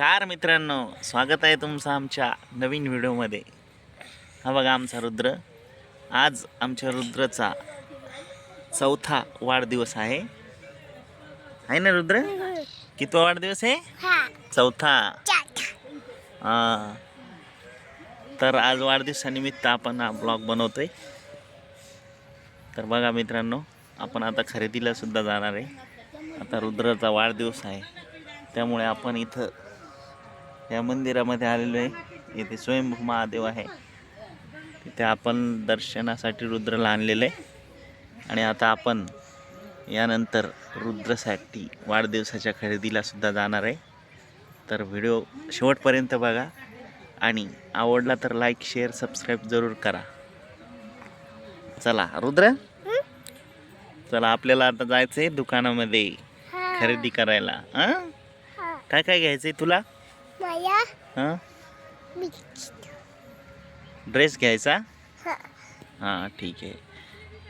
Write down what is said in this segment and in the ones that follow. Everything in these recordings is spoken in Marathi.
नमस्कार मित्रांनो स्वागत आहे तुमचं आमच्या नवीन व्हिडिओमध्ये. हा बघा आमचा रुद्र. आज आमच्या रुद्रचा चौथा वाढदिवस आहे. आहे ना रुद्र? कितवा वाढदिवस आहे? चौथा. हां. तर आज वाढदिवसानिमित्त आपण हा ब्लॉग बनवतोय. तर बघा मित्रांनो आपण आता खरेदीला सुद्धा जाणार आहे. आता रुद्राचा वाढदिवस आहे. त्यामुळे आपण इथं या मंदिरामध्ये आलेलो आहे. इथे स्वयंभू महादेव आहे. तिथे आपण दर्शनासाठी रुद्राला आणलेलं आहे. आणि आता आपण यानंतर रुद्रसाठी वाढदिवसाच्या खरेदीला सुद्धा जाणार आहे. तर व्हिडिओ शेवटपर्यंत बघा. आणि आवडला तर लाईक शेअर सबस्क्राईब जरूर करा. चला रुद्र. चला आपल्याला आता जायचं आहे दुकानामध्ये खरेदी करायला. हा? काय काय घ्यायचं आहे तुला? हां? ड्रेस घ्यायचा? हा. हां ठीक आहे.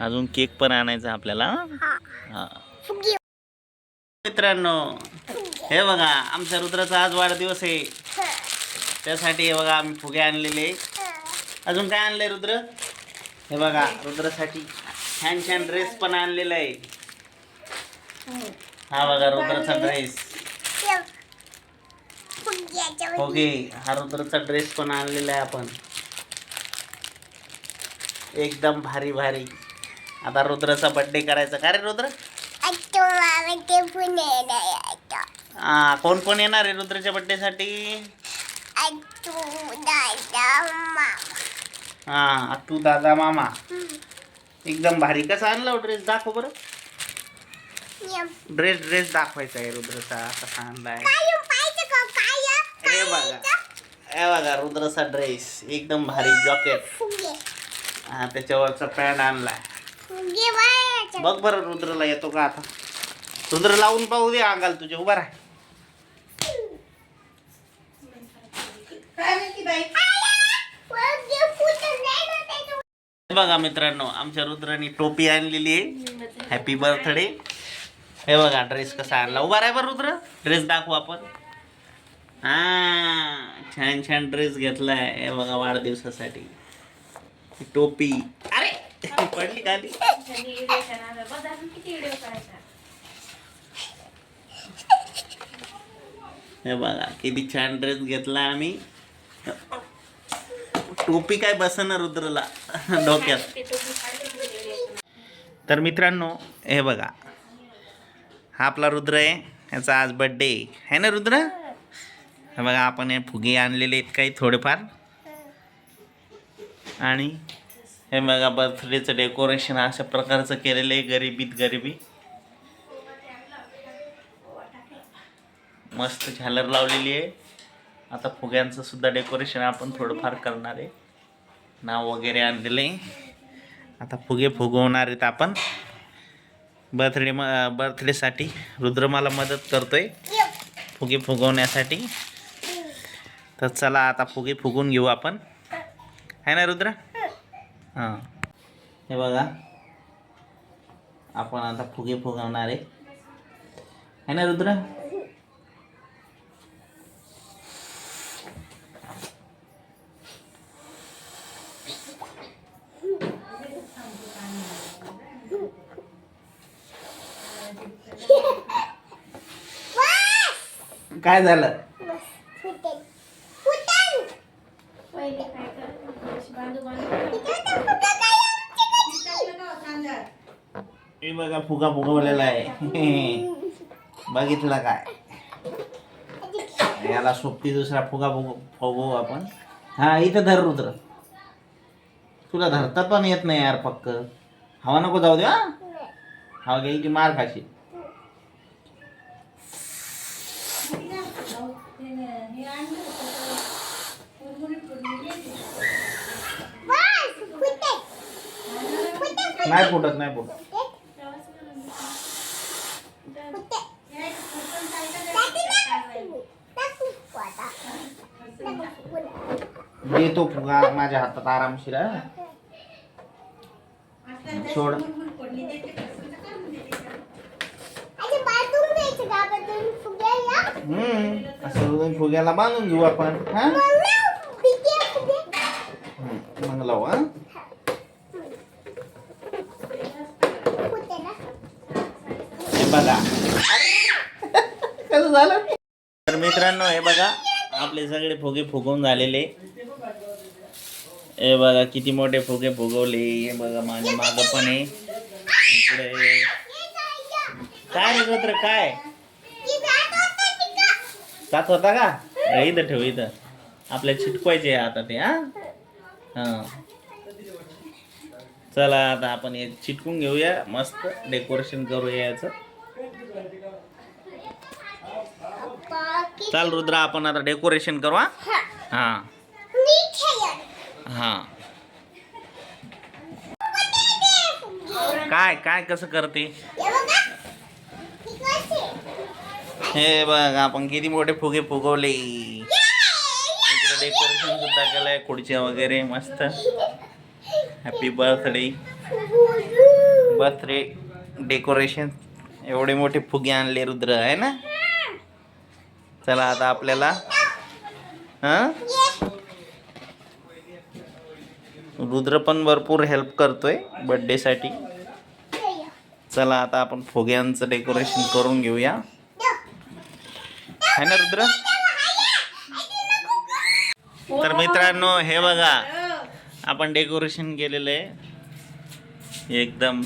अजून केक पण आणायचा आपल्याला हं? मित्रांनो हे बघा आमच्या रुद्राचा आज वाढदिवस आहे. त्यासाठी हे बघा आम्ही फुगे आणलेले. अजून काय आणलंय रुद्र? हे बघा रुद्रासाठी छान छान ड्रेस पण आणलेला आहे. हा बघा रुद्राचा ड्रेस. ओके हा रुद्राचा ड्रेस पण आणलेला आहे आपण. एकदम भारी भारी. आता रुद्राचा बर्थडे करायचा. का रे रुद्र? हा कोण कोण येणार आहे रुद्राच्या दादा मामा. हा तू दादा मामा. एकदम भारी. कसा आणला ड्रेस दाखव बरं. ड्रेस ड्रेस दाखवायचा आहे रुद्रचा. कसा आणलाय काय पाहिजे का काय हे बघा. हे बघा रुद्रचा ड्रेस एकदम भारी जॉकेट हा त्याच्यावरचा पॅन्ट आणलाय. बघ बरं रुद्रला येतो का आता? रुद्र लावून पाहू दे अंगाल तुझे. उभा राह. बघा मित्रांनो आमच्या रुद्राने टोपी आणलेली आहे. हॅपी बर्थडे हे बघा ड्रेस कसा आणला. उभा राह बरं रुद्र. ड्रेस दाखवू आपण. हा छान छान ड्रेस घेतलाय. हे बघा वाढदिवसासाठी. टोपी. अरे पडली खाली. हे बघा किती छान ड्रेस घेतला आम्ही. टोपी काय बसणार रुद्रला डोक्यात. तर मित्रांनो हे बघा. हा आपला रुद्र आहे याचा आज बड्डे आहे ना रुद्र? हे बघा आपण हे फुगे आणलेले आहेत काही थोडेफार. आणि हे बघा बर्थडेचं डेकोरेशन अशा प्रकारचं केलेलं आहे गरिबीत गरिबी. मस्त झालर लावलेली आहे. आता फुग्यांचं सुद्धा डेकोरेशन आपण थोडंफार करणार आहे. नाव वगैरे आणलेलं आहे. आता फुगे फुगवणार आहेत आपण. बर्थडे म बर्थडेसाठी रुद्र मला मदत करतोय. फुगे फुगवण्यासाठी. तर चला आता फुगे फुगून घेऊ आपण. आहे ना रुद्र? हां. हे बघा. आपण आता फुगे फुगवणार आहे. है ना रुद्र? काय झालं फुटेल. फुटेल. इथे तर फुगा काय आमच्याकडे? हे बघा फुगा फुगवलेला आहे. बघितला काय? याला सोबती दुसरा फुगा फुग फुगवू आपण. हा इथं धर रुद्र. तुला धरता पण येत नाही यार पक्क. हवा नको जाऊ दे हा. हवा गेली की मार खाशी नाही फुटत नाही फुटत. देतो फुगा माझ्या हातात आरामशीर सोड. हम्म असं फुग्याला बांधून घेऊ आपण हा? मग लावू हा? हे बघा. कसं झालं? तर मित्रांनो हे बघा. आपले सगळे फुगे फुगवून झालेले. हे बघा किती मोठे फुगे फुगवले. हे बघा माझ्या माग पण आहे. इकडे. काय रे गोत्र काय? जात होता का? इथं ठेव इथं. आपल्या चिटकवायचे आता ते हा? हा. चला आता आपण हे चिटकून घेऊया. मस्त डेकोरेशन करूया याचं. चाल रुद्रा आपण आता डेकोरेशन करू हा? हा. हा. काय काय कसं करते? हे बघ. आपण किती मोठे फुगे फुगवले. इकडे डेकोरेशन सुद्धा केलंय खुर्च्या वगैरे मस्त. हॅपी बर्थडे बर्थडे डेकोरेशन एवढे मोठे फुगे आणले रुद्र आहे ना? चला आता आपल्याला हां? रुद्र पण भरपूर हेल्प करतोय बर्थडेसाठी चला आता आपण फुग्यांचं डेकोरेशन करून घेऊया. है ना रुद्र? तर मित्रांनो हे बघा आपण डेकोरेशन केलेलं आहे. एकदम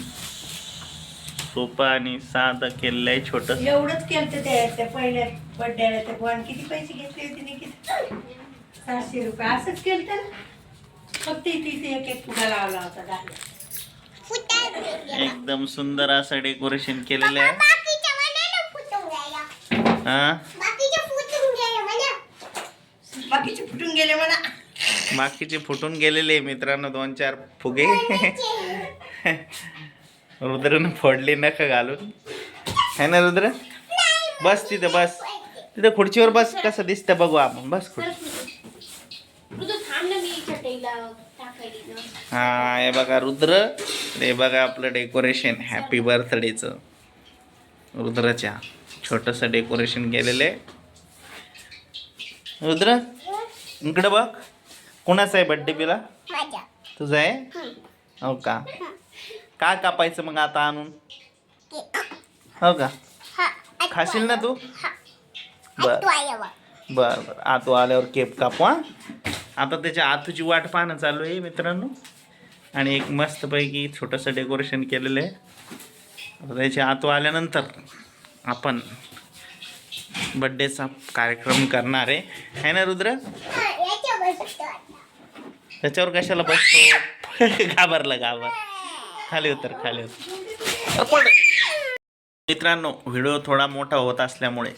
सोपं आणि साधं केलेलं आहे छोट. एवढंच केलं त्या पहिल्या त्या पण किती पैसे घेतले होते सहाशे रुपये. असंच केलं तर? फक्त इथे इथे एक एक फुगा लावला होता दहा एकदम सुंदर असं डेकोरेशन केलेलं आहे. हा? बाकीचे फुटून गेले म्हणा. बाकीचे फुटून गेलेले मित्रांनो दोन चार फुगे. रुद्रनं फोडले नका घालून. है ना रुद्र? बस तिथं बस. तिथं खुर्चीवर बस कसं दिसतं बघू आपण. बस खुर्ची. हा हे बघा रुद्र. हे बघा आपलं डेकोरेशन हॅपी बर्थडेचं रुद्रच्या. छोटंसं डेकोरेशन केलेलं आहे. रुद्र इकडं बघ. कोणाचा आहे बड्डे पिला? तुझा आहे? हो. का? काय कापायचं मग आता आणून? हो का? खाशील ना तू? बर. बर बर. आतू आल्यावर केक कापू हा? आता त्याच्या आतूची वाट पाहणं चालू आहे मित्रांनो. आणि एक मस्तपैकी छोटंसं डेकोरेशन केलेलं आहे. आता त्याच्या आतू आल्यानंतर आपण बड्डेचा कार्यक्रम करणार आहे. है ना रुद्र? त्याच्यावर कशाला बसतो? घाबरला घाबर. खाली उतर खाली उतर. अ, मित्रांनो व्हिडिओ थोडा मोठा होत असल्यामुळे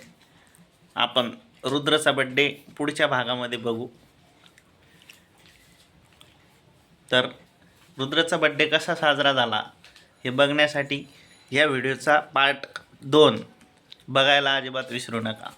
आपण रुद्रचा बड्डे पुढच्या भागामध्ये बघू. तर रुद्रचा बड्डे कसा साजरा झाला हे बघण्यासाठी या व्हिडिओचा पार्ट दोन बघायला अजिबात विसरू नका.